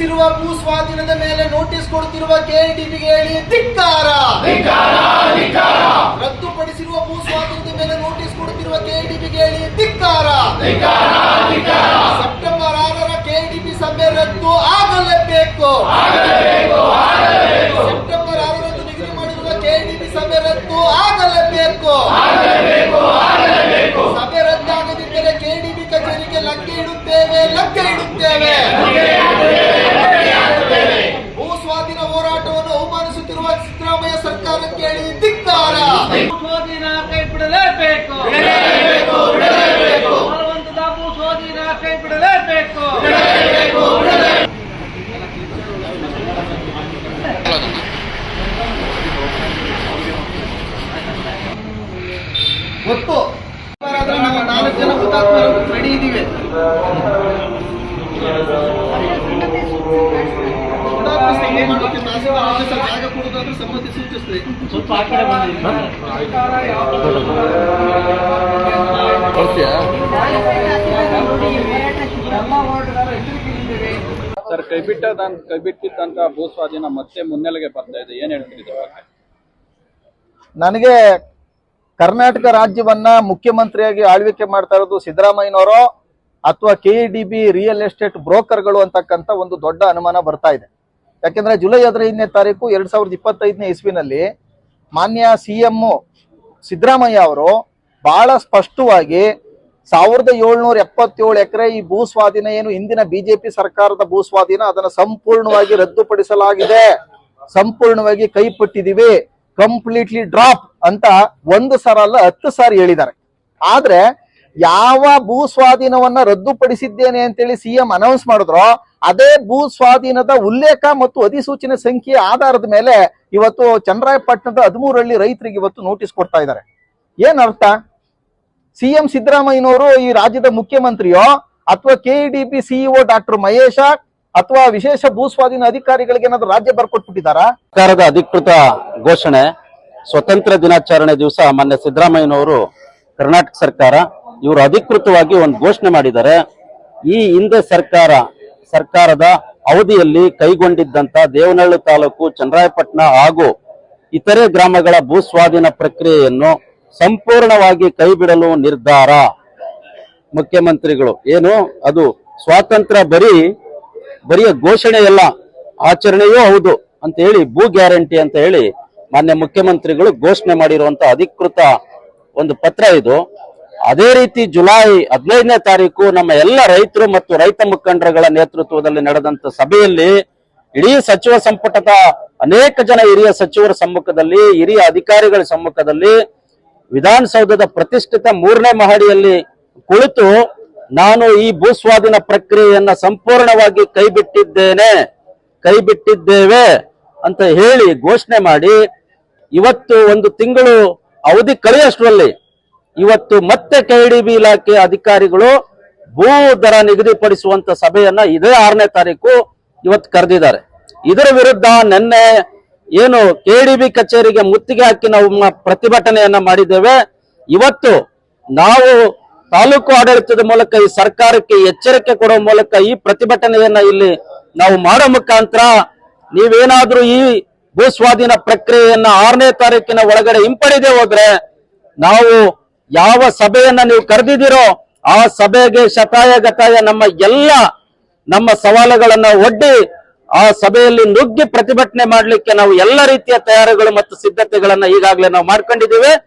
ರದ್ದುಪಡಿಸಿರುವ ಭೂ ಸ್ವಾಧೀನದ ಮೇಲೆ ನೋಟಿಸ್ ಕೊಡುತ್ತಿರುವ ಕೆಡಿಪಿಗೆ ಹೇಳಿ ಧಿಕ್ಕಾರ! ರದ್ದುಪಡಿಸಿರುವ ಭೂ ಸ್ವಾಧೀನದ ಮೇಲೆ ನೋಟಿಸ್ ಕೊಡುತ್ತಿರುವ ಕೆಡಿಪಿಗೆ ಹೇಳಿ ಧಿಕ್ಕಾರ! ಗೊತ್ತು. ನಮ್ಮ ನಾಲ್ಕು ಜನ ಹುತಾತ್ಮರು ರೆಡಿ ಇದ್ದೀವಿ. ಜಾಗ ಸಮ್ಮತಿ ಸರ್ ಕೈಬಿಟ್ಟ ಕೈಬಿಟ್ಟಿದ್ದಂತ ಭೂ ಸ್ವಾಧೀನ ಮತ್ತೆ ಮುನ್ನೆಲೆಗೆ ಬರ್ತಾ ಇದೆ. ಏನ್ ಹೇಳ್ತೀರಿ ನನಗೆ ಕರ್ನಾಟಕ ರಾಜ್ಯವನ್ನ ಮುಖ್ಯಮಂತ್ರಿಯಾಗಿ ಆಳ್ವಿಕೆ ಮಾಡ್ತಾ ಇರೋದು ಸಿದ್ದರಾಮಯ್ಯನವರು ಅಥವಾ ಕೆ ರಿಯಲ್ ಎಸ್ಟೇಟ್ ಬ್ರೋಕರ್ಗಳು ಅಂತಕ್ಕಂಥ ಒಂದು ದೊಡ್ಡ ಅನುಮಾನ ಬರ್ತಾ ಇದೆ. ಯಾಕೆಂದ್ರೆ ಜುಲೈ ಹದಿನೈದನೇ ತಾರೀಕು ಎರಡ್ ಸಾವಿರದ ಇಪ್ಪತ್ತೈದನೇ ಇಸ್ವಿನಲ್ಲಿ ಮಾನ್ಯ ಸಿ ಎಂ ಸಿದ್ದರಾಮಯ್ಯ ಅವರು ಬಹಳ ಸ್ಪಷ್ಟವಾಗಿ ಸಾವಿರದ ಏಳ್ನೂರ ಎಪ್ಪತ್ತೇಳು ಎಕರೆ ಈ ಭೂ ಸ್ವಾಧೀನ ಏನು ಹಿಂದಿನ ಬಿಜೆಪಿ ಸರ್ಕಾರದ ಭೂ ಸ್ವಾಧೀನ ಅದನ್ನು ಸಂಪೂರ್ಣವಾಗಿ ರದ್ದುಪಡಿಸಲಾಗಿದೆ. ಸಂಪೂರ್ಣವಾಗಿ ಕೈಪಟ್ಟಿದೀವಿ ಕಂಪ್ಲೀಟ್ಲಿ ಡ್ರಾಪ್ ಅಂತ ಒಂದು ಸರ ಅಲ್ಲ, ಹತ್ತು ಸಾರಿ ಹೇಳಿದ್ದಾರೆ. ಆದ್ರೆ ಯಾವ ಭೂ ಸ್ವಾಧೀನವನ್ನ ರದ್ದುಪಡಿಸಿದ್ದೇನೆ ಅಂತೇಳಿ ಸಿಎಂ ಅನೌನ್ಸ್ ಮಾಡಿದ್ರೋ, ಅದೇ ಭೂ ಸ್ವಾಧೀನದ ಉಲ್ಲೇಖ ಮತ್ತು ಅಧಿಸೂಚನೆ ಸಂಖ್ಯೆ ಆಧಾರದ ಮೇಲೆ ಇವತ್ತು ಚಂದ್ರಾಯಪಟ್ಟಣದ ಹದಿಮೂರಳ್ಳಿ ರೈತರಿಗೆ ಇವತ್ತು ನೋಟಿಸ್ ಕೊಡ್ತಾ ಇದ್ದಾರೆ. ಏನ್ ಅರ್ಥ? ಸಿಎಂ ಸಿದ್ದರಾಮಯ್ಯನವರು ಈ ರಾಜ್ಯದ ಮುಖ್ಯಮಂತ್ರಿಯೋ, ಅಥವಾ ಕೆಇಡಿಪಿ ಸಿಇಒ ಡಾಕ್ಟರ್ ಮಹೇಶ ಅಥವಾ ವಿಶೇಷ ಭೂ ಸ್ವಾಧೀನ ಅಧಿಕಾರಿಗಳಿಗೆ ಏನಾದ್ರೂ ರಾಜ್ಯ ಬರ್ಕೊಟ್ಬಿಟ್ಟಿದ್ದಾರಾ? ಸರ್ಕಾರದ ಅಧಿಕೃತ ಘೋಷಣೆ, ಸ್ವತಂತ್ರ ದಿನಾಚರಣೆ ದಿವಸ ಮಾನ್ಯ ಸಿದ್ದರಾಮಯ್ಯನವರು ಕರ್ನಾಟಕ ಸರ್ಕಾರ ಇವರು ಅಧಿಕೃತವಾಗಿ ಒಂದು ಘೋಷಣೆ ಮಾಡಿದ್ದಾರೆ. ಈ ಹಿಂದೆ ಸರ್ಕಾರ, ಸರ್ಕಾರದ ಅವಧಿಯಲ್ಲಿ ಕೈಗೊಂಡಿದ್ದಂತ ದೇವನಹಳ್ಳಿ ತಾಲೂಕು ಚಂದ್ರಾಯಪಟ್ಟಣ ಹಾಗೂ ಇತರೆ ಗ್ರಾಮಗಳ ಭೂ ಸ್ವಾಧೀನ ಪ್ರಕ್ರಿಯೆಯನ್ನು ಸಂಪೂರ್ಣವಾಗಿ ಕೈಬಿಡಲು ನಿರ್ಧಾರ. ಮುಖ್ಯಮಂತ್ರಿಗಳು, ಏನು? ಅದು ಸ್ವಾತಂತ್ರ್ಯ ಬರೀ ಬರೀ ಘೋಷಣೆ ಎಲ್ಲ ಆಚರಣೆಯೂ ಹೌದು ಅಂತ ಹೇಳಿ ಭೂ ಗ್ಯಾರಂಟಿ ಅಂತ ಹೇಳಿ ಮಾನ್ಯ ಮುಖ್ಯಮಂತ್ರಿಗಳು ಘೋಷಣೆ ಮಾಡಿರುವಂತ ಅಧಿಕೃತ ಒಂದು ಪತ್ರ ಇದು. ಅದೇ ರೀತಿ ಜುಲೈ ಹದಿನೈದನೇ ತಾರೀಕು ನಮ್ಮ ಎಲ್ಲ ರೈತರು ಮತ್ತು ರೈತ ಮುಖಂಡರುಗಳ ನೇತೃತ್ವದಲ್ಲಿ ನಡೆದಂತ ಸಭೆಯಲ್ಲಿ ಇಡೀ ಸಚಿವ ಸಂಪುಟದ ಅನೇಕ ಜನ ಹಿರಿಯ ಸಚಿವರ ಸಮ್ಮುಖದಲ್ಲಿ, ಹಿರಿಯ ಅಧಿಕಾರಿಗಳ ಸಮ್ಮುಖದಲ್ಲಿ ವಿಧಾನಸೌಧದ ಪ್ರತಿಷ್ಠಿತ ಮೂರನೇ ಮಹಡಿಯಲ್ಲಿ ಕುಳಿತು ನಾನು ಈ ಭೂಸ್ವಾಧೀನ ಪ್ರಕ್ರಿಯೆಯನ್ನ ಸಂಪೂರ್ಣವಾಗಿ ಕೈಬಿಟ್ಟಿದ್ದೇನೆ, ಕೈಬಿಟ್ಟಿದ್ದೇವೆ ಅಂತ ಹೇಳಿ ಘೋಷಣೆ ಮಾಡಿ, ಇವತ್ತು ಒಂದು ತಿಂಗಳು ಅವಧಿ ಕಳೆಯಷ್ಟರಲ್ಲಿ ಇವತ್ತು ಮತ್ತೆ ಕೆಡಿಬಿ ಇಲಾಖೆ ಅಧಿಕಾರಿಗಳು ಭೂ ದರ ನಿಗದಿಪಡಿಸುವಂತ ಸಭೆಯನ್ನ ಇದೇ ಆರನೇ ತಾರೀಕು ಇವತ್ತು ಕರೆದಿದ್ದಾರೆ. ಇದರ ವಿರುದ್ಧ ನಿನ್ನೆ ಏನು ಕೆಡಿಬಿ ಕಚೇರಿಗೆ ಮುತ್ತಿಗೆ ಹಾಕಿ ನಾವು ಪ್ರತಿಭಟನೆಯನ್ನ ಮಾಡಿದ್ದೇವೆ. ಇವತ್ತು ನಾವು ತಾಲೂಕು ಆಡಳಿತದ ಮೂಲಕ ಈ ಸರ್ಕಾರಕ್ಕೆ ಎಚ್ಚರಿಕೆ ಕೊಡುವ ಮೂಲಕ ಈ ಪ್ರತಿಭಟನೆಯನ್ನ ಇಲ್ಲಿ ನಾವು ಮಾಡೋ ಮುಖಾಂತರ ನೀವೇನಾದ್ರೂ ಈ ಭೂಸ್ವಾಧೀನ ಪ್ರಕ್ರಿಯೆಯನ್ನ ಆರನೇ ತಾರೀಕಿನ ಒಳಗಡೆ ಹಿಂಪಡೆದೇ ಹೋದ್ರೆ ನಾವು ಯಾವ ಸಭೆಯನ್ನ ನೀವು ಕರೆದಿದ್ದೀರೋ ಆ ಸಭೆಗೆ ಶತಾಯ ಗತಾಯ ನಮ್ಮ ಎಲ್ಲ ನಮ್ಮ ಸವಾಲುಗಳನ್ನ ಒಡ್ಡಿ ಆ ಸಭೆಯಲ್ಲಿ ನುಗ್ಗಿ ಪ್ರತಿಭಟನೆ ಮಾಡಲಿಕ್ಕೆ ನಾವು ಎಲ್ಲ ರೀತಿಯ ತಯಾರಿಗಳು ಮತ್ತು ಸಿದ್ಧತೆಗಳನ್ನ ಈಗಾಗಲೇ ನಾವು ಮಾಡ್ಕೊಂಡಿದ್ದೇವೆ.